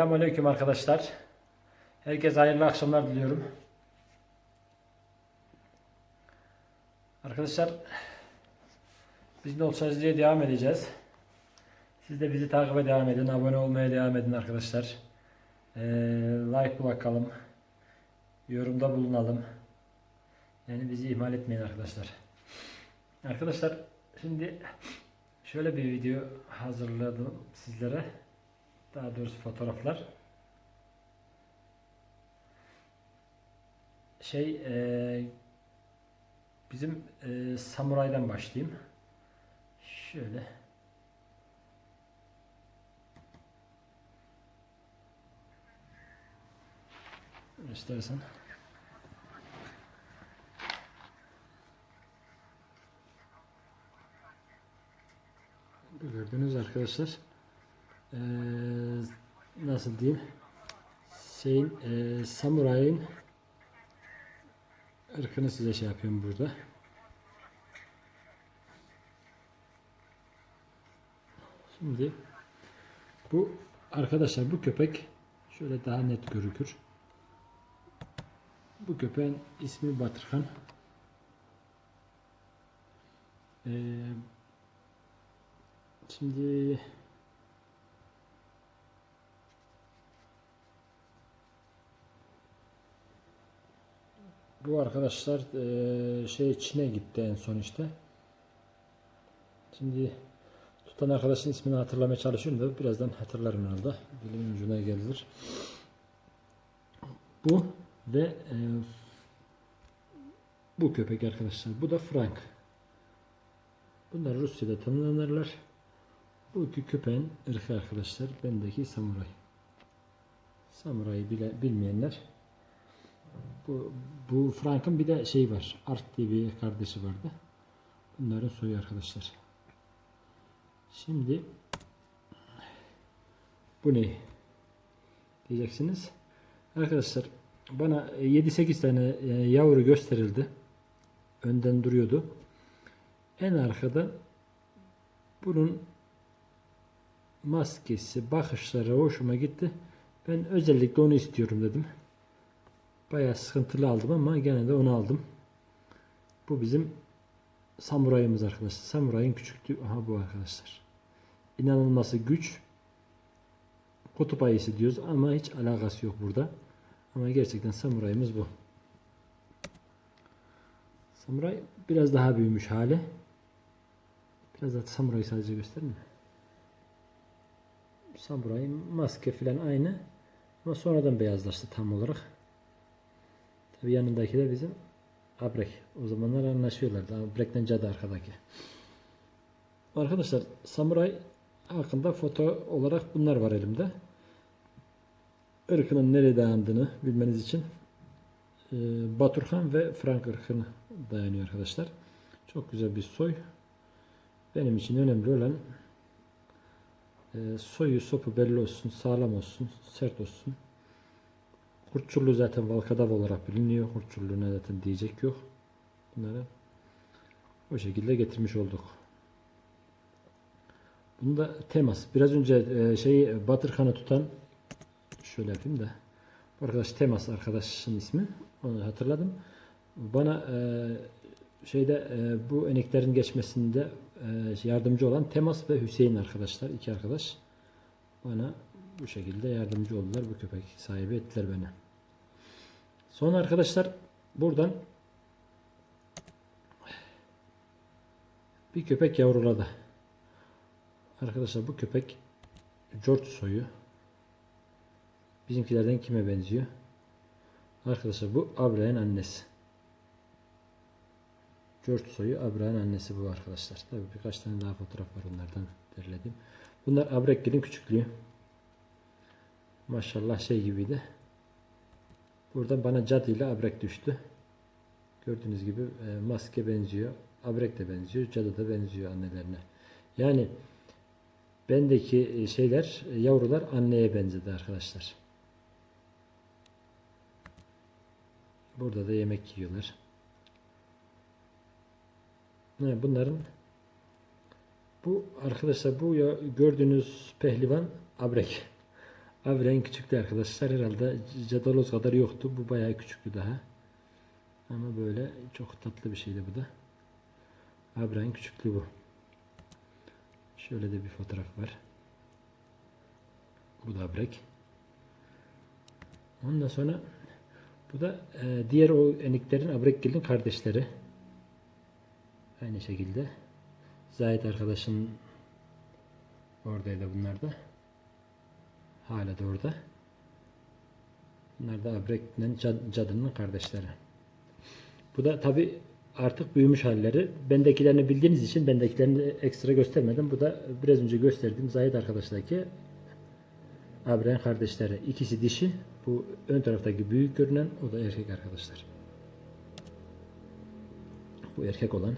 Selamünaleyküm arkadaşlar. Herkese hayırlı akşamlar diliyorum. Arkadaşlar biz Nol diye devam edeceğiz. Siz de bizi takibe devam edin. Abone olmaya devam edin arkadaşlar. Ee, like bırakalım. Yorumda bulunalım. Yani bizi ihmal etmeyin arkadaşlar. Arkadaşlar şimdi şöyle bir video hazırladım sizlere. Daha doğrusu fotoğraflar. Şey e, bizim e, samuraydan başlayayım. Şöyle. İstersen. Gördünüz arkadaşlar. Ee, nasıl diyeyim? Şeyin e, samurayın ırkını size şey yapıyorum burada. Şimdi bu arkadaşlar bu köpek şöyle daha net görükür. Bu köpeğin ismi Batırhan. Ee, şimdi bu arkadaşlar eee, şey Çin'e gitti en son işte. Şimdi tutan arkadaşın ismini hatırlamaya çalışıyorum da birazdan hatırlarım herhalde. Dilimin ucuna gelir. Bu ve eee, bu köpek arkadaşlar. Bu da Frank. Bunlar Rusya'da tanınanlarlar. Bu iki köpeğin ırkı arkadaşlar. Bendeki samuray. Samurayı bile, bilmeyenler bu, bu Frank'ın bir de şey var. Art diye bir kardeşi vardı. Bunların soyu arkadaşlar. Şimdi bu ne? Diyeceksiniz. Arkadaşlar bana 7-8 tane e, yavru gösterildi. Önden duruyordu. En arkada bunun maskesi, bakışları hoşuma gitti. Ben özellikle onu istiyorum dedim. Bayağı sıkıntılı aldım ama gene de onu aldım. Bu bizim samurayımız arkadaşlar. Samurayın küçüklüğü. Aha bu arkadaşlar. İnanılması güç. Kutup ayısı diyoruz ama hiç alakası yok burada. Ama gerçekten samurayımız bu. Samuray biraz daha büyümüş hali. Biraz da samurayı sadece göstereyim mi? Samurayın maske falan aynı. Ama sonradan beyazlaştı tam olarak. Tabii yanındaki de bizim abrek. O zamanlar anlaşıyorlardı. Abrekten cadı arkadaki. Arkadaşlar samuray hakkında foto olarak bunlar var elimde. Irkının nereye dayandığını bilmeniz için e, Baturhan ve Frank ırkını dayanıyor arkadaşlar. Çok güzel bir soy. Benim için önemli olan e, soyu sopu belli olsun, sağlam olsun, sert olsun. Kurtçullu zaten Valkadav olarak biliniyor. Kurtçulluğuna zaten diyecek yok. Bunları o şekilde getirmiş olduk. Bunda temas. Biraz önce şeyi Batırkan'ı tutan şöyle yapayım da arkadaş temas arkadaşın ismi. Onu hatırladım. Bana e, şeyde e, bu eneklerin geçmesinde yardımcı olan Temas ve Hüseyin arkadaşlar. iki arkadaş. Bana bu şekilde yardımcı oldular. Bu köpek sahibi ettiler beni. Sonra arkadaşlar buradan bir köpek yavruladı. Arkadaşlar bu köpek George soyu. Bizimkilerden kime benziyor? Arkadaşlar bu Abra'nın annesi. George soyu Abra'nın annesi bu arkadaşlar. Tabi birkaç tane daha fotoğraf var onlardan derledim. Bunlar Abrekgil'in küçüklüğü. Maşallah şey gibiydi. Burada bana cadı ile abrek düştü. Gördüğünüz gibi e, maske benziyor. Abrek de benziyor. Cadı da benziyor annelerine. Yani bendeki e, şeyler, e, yavrular anneye benzedi arkadaşlar. Burada da yemek yiyorlar. Bunların bu arkadaşlar bu gördüğünüz pehlivan abrek. Avren küçüktü arkadaşlar. Herhalde cadaloz kadar yoktu. Bu bayağı küçüktü daha. Ama böyle çok tatlı bir şeydi bu da. Avren küçüklüğü bu. Şöyle de bir fotoğraf var. Bu da abrek. Ondan sonra bu da e, diğer o eniklerin abrekgilin kardeşleri. Aynı şekilde. Zahit arkadaşın oradaydı bunlar da. Hala da orada. Bunlar da abrekle cad- cadının kardeşleri. Bu da tabi artık büyümüş halleri. Bendekilerini bildiğiniz için bendekilerini ekstra göstermedim. Bu da biraz önce gösterdiğim Zahid arkadaştaki Abren kardeşleri. İkisi dişi. Bu ön taraftaki büyük görünen o da erkek arkadaşlar. Bu erkek olan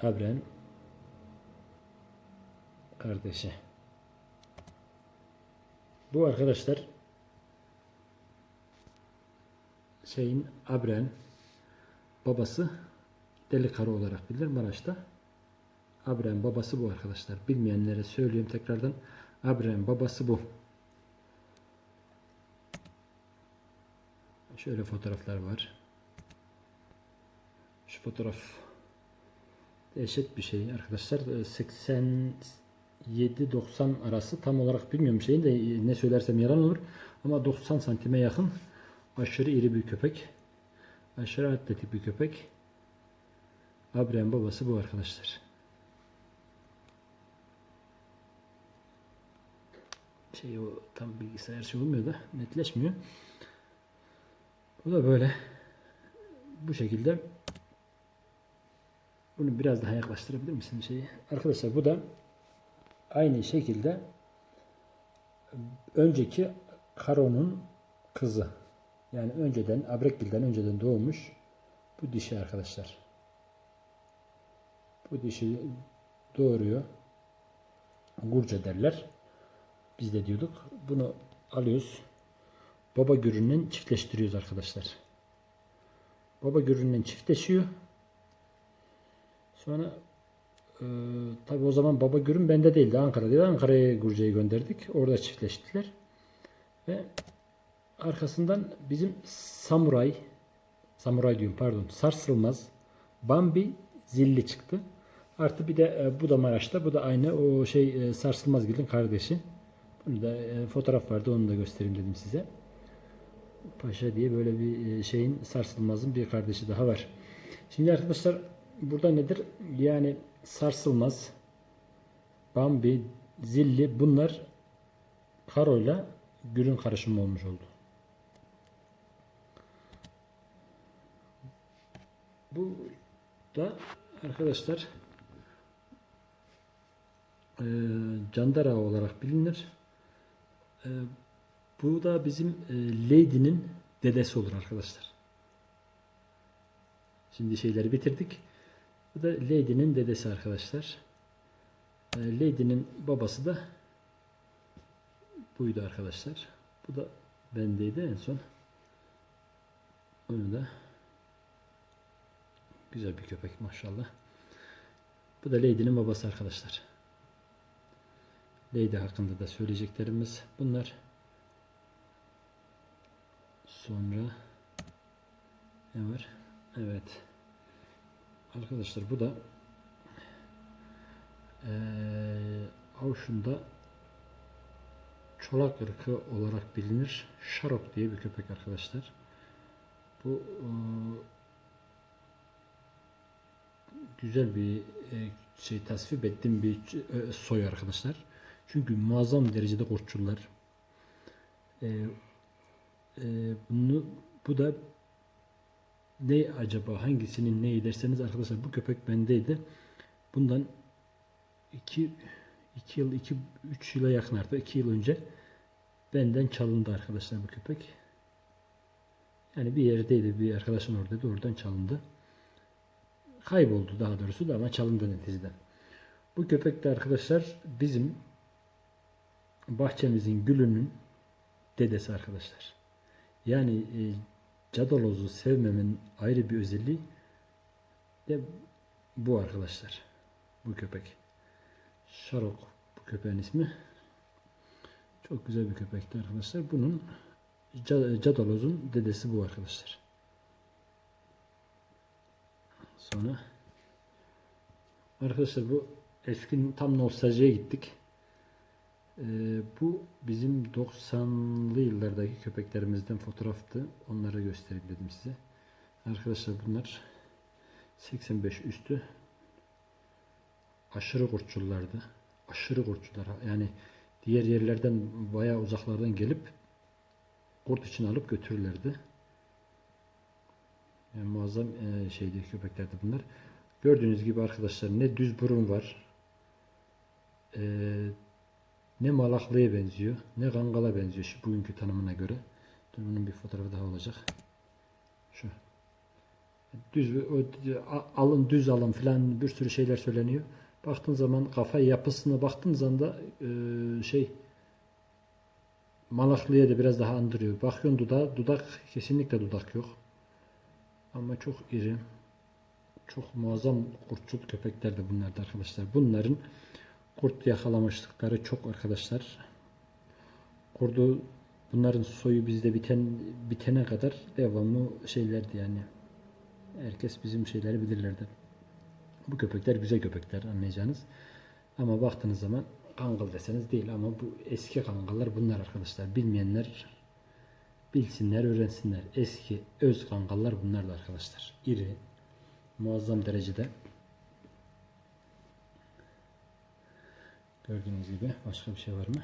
Abren kardeşi. Bu arkadaşlar şeyin Abren babası Deli Karı olarak bilinir Maraş'ta. Abren babası bu arkadaşlar. Bilmeyenlere söyleyeyim tekrardan. Abren babası bu. Şöyle fotoğraflar var. Şu fotoğraf dehşet bir şey arkadaşlar. 87-90 arası tam olarak bilmiyorum şeyin de ne söylersem yalan olur. Ama 90 santime yakın aşırı iri bir köpek. Aşırı atletik bir köpek. Abren babası bu arkadaşlar. Şey o tam bilgisayar şey olmuyor da netleşmiyor. Bu da böyle. Bu şekilde bunu biraz daha yaklaştırabilir misin şeyi? Arkadaşlar bu da aynı şekilde önceki Karo'nun kızı. Yani önceden Abrekgil'den önceden doğmuş bu dişi arkadaşlar. Bu dişi doğuruyor. Gurca derler. Biz de diyorduk. Bunu alıyoruz. Baba güründen çiftleştiriyoruz arkadaşlar. Baba güründen çiftleşiyor. Sonra e, tabi o zaman baba gürün bende değildi. Ankara'daydı. Ankara'ya Gurca'yı gönderdik. Orada çiftleştiler. Ve arkasından bizim samuray samuray diyorum pardon sarsılmaz Bambi zilli çıktı. Artı bir de e, bu da Maraş'ta. Bu da aynı o şey e, sarsılmaz gilin kardeşi. Bunu da e, fotoğraf vardı onu da göstereyim dedim size. Paşa diye böyle bir e, şeyin sarsılmazın bir kardeşi daha var. Şimdi arkadaşlar burada nedir? Yani sarsılmaz, Bambi, Zilli bunlar Karo'yla Gür'ün karışımı olmuş oldu. Bu da arkadaşlar e, Candara olarak bilinir. E, bu da bizim e, Lady'nin dedesi olur arkadaşlar. Şimdi şeyleri bitirdik. Bu da Lady'nin dedesi arkadaşlar. E, Lady'nin babası da buydu arkadaşlar. Bu da bendeydi en son. Onu da güzel bir köpek maşallah. Bu da Lady'nin babası arkadaşlar. Lady hakkında da söyleyeceklerimiz bunlar. Sonra ne var? Evet. Arkadaşlar bu da eee Avşun'da çolak ırkı olarak bilinir. Şarok diye bir köpek arkadaşlar. Bu eee, güzel bir e, şey tasvip ettiğim bir e, soy arkadaşlar. Çünkü muazzam derecede kurtçular. E, e, bunu bu da ne acaba hangisinin neyi derseniz arkadaşlar bu köpek bendeydi. Bundan 2 2 yıl 2 3 yıla yakın artık 2 yıl önce benden çalındı arkadaşlar bu köpek. Yani bir yerdeydi bir arkadaşın oradaydı oradan çalındı. Kayboldu daha doğrusu da ama çalındı neticede. Bu köpek de arkadaşlar bizim bahçemizin gülünün dedesi arkadaşlar. Yani e, cadalozu sevmemin ayrı bir özelliği de bu arkadaşlar. Bu köpek. Şarok bu köpeğin ismi. Çok güzel bir köpekti arkadaşlar. Bunun Ca- Cadaloz'un dedesi bu arkadaşlar. Sonra arkadaşlar bu eski tam nostaljiye gittik. Ee, bu bizim 90'lı yıllardaki köpeklerimizden fotoğraftı. Onları göstereyim dedim size. Arkadaşlar bunlar 85 üstü aşırı kurtçullardı. Aşırı kurtçular. Yani diğer yerlerden bayağı uzaklardan gelip kurt için alıp götürürlerdi. Yani muazzam e, şeydi köpeklerdi bunlar. Gördüğünüz gibi arkadaşlar ne düz burun var. E, ne malaklıya benziyor. Ne kangala benziyor şu bugünkü tanımına göre. Dur bunun bir fotoğrafı daha olacak. Şu. Düz a- alın düz alın filan bir sürü şeyler söyleniyor. Baktığın zaman kafa yapısına baktığın zaman da e, şey Malaklı'ya da biraz daha andırıyor. Bakıyorsun dudağa, dudak kesinlikle dudak yok. Ama çok iri. Çok muazzam kurtçul köpekler de bunlardı arkadaşlar. Bunların kurt yakalamışlıkları çok arkadaşlar. Kurdu bunların soyu bizde biten bitene kadar devamlı şeylerdi yani. Herkes bizim şeyleri bilirlerdi. Bu köpekler güzel köpekler anlayacağınız. Ama baktığınız zaman kangal deseniz değil ama bu eski kangallar bunlar arkadaşlar. Bilmeyenler bilsinler, öğrensinler. Eski öz kangallar bunlar da arkadaşlar. İri, muazzam derecede. Gördüğünüz gibi başka bir şey var mı?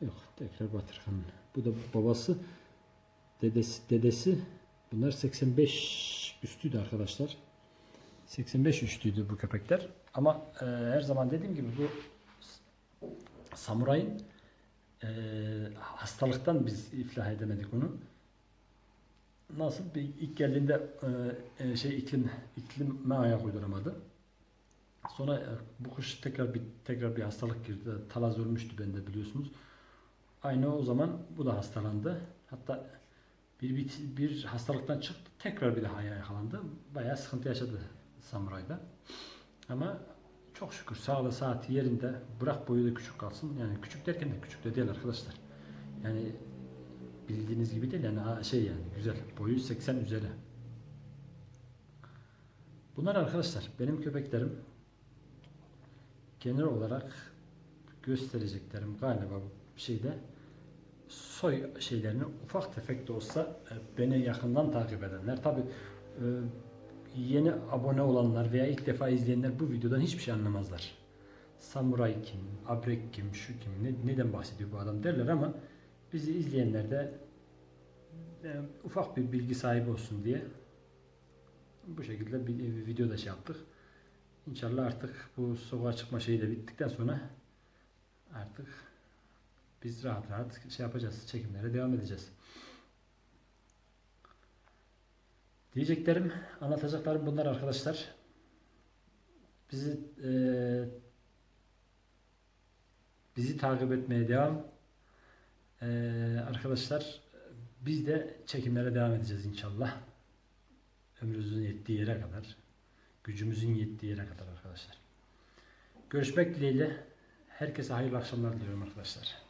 Yok. Tekrar Batırkan'ın. Bu da babası, dedesi, dedesi. Bunlar 85 üstüydü arkadaşlar. 85 üstüydü bu köpekler. Ama e, her zaman dediğim gibi bu samurayın e, hastalıktan biz iflah edemedik onu. Nasıl bir ilk geldiğinde e, e, şey iklim iklime ayak uyduramadı. Sonra e, bu kış tekrar bir tekrar bir hastalık girdi. Talaz ölmüştü bende biliyorsunuz. Aynı o zaman bu da hastalandı. Hatta bir, bir, bir hastalıktan çıktı. Tekrar bir daha yakalandı. Bayağı sıkıntı yaşadı samurayda. Ama çok şükür sağlığı saati yerinde. Bırak boyu da küçük kalsın. Yani küçük derken de küçük de değil arkadaşlar. Yani bildiğiniz gibi değil yani şey yani güzel. Boyu 80 üzeri. Bunlar arkadaşlar benim köpeklerim genel olarak göstereceklerim galiba bu şeyde soy şeylerini ufak tefek de olsa e, beni yakından takip edenler tabi yeni abone olanlar veya ilk defa izleyenler bu videodan hiçbir şey anlamazlar. Samuray kim, abrek kim, şu kim, ne, neden bahsediyor bu adam derler ama bizi izleyenler de e, ufak bir bilgi sahibi olsun diye bu şekilde bir, bir video da şey yaptık. İnşallah artık bu sokağa çıkma şeyi de bittikten sonra artık biz rahat rahat şey yapacağız. Çekimlere devam edeceğiz. Diyeceklerim, anlatacaklarım bunlar arkadaşlar. Bizi e, bizi takip etmeye devam. E, arkadaşlar biz de çekimlere devam edeceğiz inşallah. Ömrümüzün yettiği yere kadar, gücümüzün yettiği yere kadar arkadaşlar. Görüşmek dileğiyle. Herkese hayırlı akşamlar diliyorum arkadaşlar.